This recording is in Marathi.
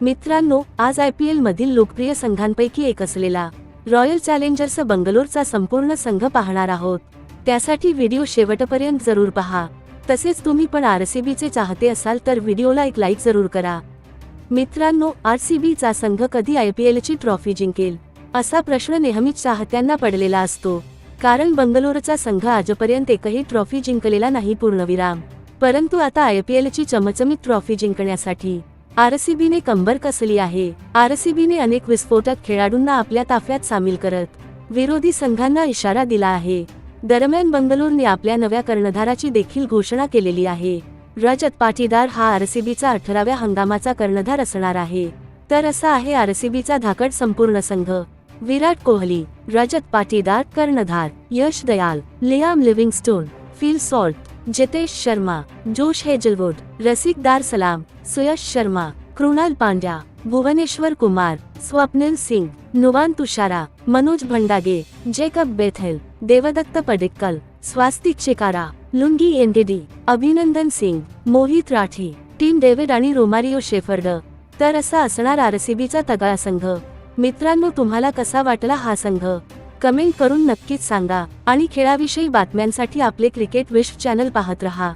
मित्रांनो आज आय पी एल मधील लोकप्रिय संघांपैकी एक असलेला रॉयल चॅलेंजर्स बंगलोरचा संपूर्ण संघ पाहणार आहोत. त्यासाठी व्हिडिओ शेवटपर्यंत जरूर पहा. तसेच तुम्ही पण आरसीबीचे चाहते असाल तर व्हिडिओला एक लाईक जरूर करा. मित्रांनो आरसीबीचा संघ कधी आय पी एलची ट्रॉफी जिंकेल? असा प्रश्न नेहमीच चाहत्यांना पडलेला असतो. कारण बंगलोरचा संघ आजपर्यंत एकही ट्रॉफी जिंकलेला नाही पूर्णविराम. परंतु आता आय पी एलची चमचमीत ट्रॉफी जिंकण्यासाठी आरसीबीने कंबर कसली आहे? आरसीबीने अनेक विस्फोटक खेळाडूंना आपल्या ताफ्यात सामील करत विरोधी संघांना इशारा दिला आहे. दरम्यान बंगलोरने आपल्या नव्या कर्णधाराची देखील घोषणा केलेली आहे. रजत पाटीदार हा आरसीबीचा अठराव्या हंगामाचा कर्णधार असणार आहे. तर असा आहे आरसीबीचा धाकड संपूर्ण संघ. विराट कोहली रजत पाटीदार कर्णधार Yash Dayal Liam Livingstone Phil Salt Jitesh Sharma Josh Hazlewood Rasikh Dar Salam Suyash Sharma Krunal Pandya Bhuvneshwar Kumar Swapnil Singh Nuwan Thushara Manoj Bhandage Jacob Bethell Devdutt Padikkal Swastik Chikara Lungi Ngidi Abhinandan Singh Mohit Rathi Tim David आणि रोमारिओ शेफर्ड. तर असा असणार आरसीबीचा तगळा संघ. मित्रांनो तुम्हाला कसा वाटला हा संघ? कमेंट करून नक्कीच सांगा आणि खेळाविषयी बातम्यांसाठी आपले क्रिकेट विश्व चॅनल पाहत रहा.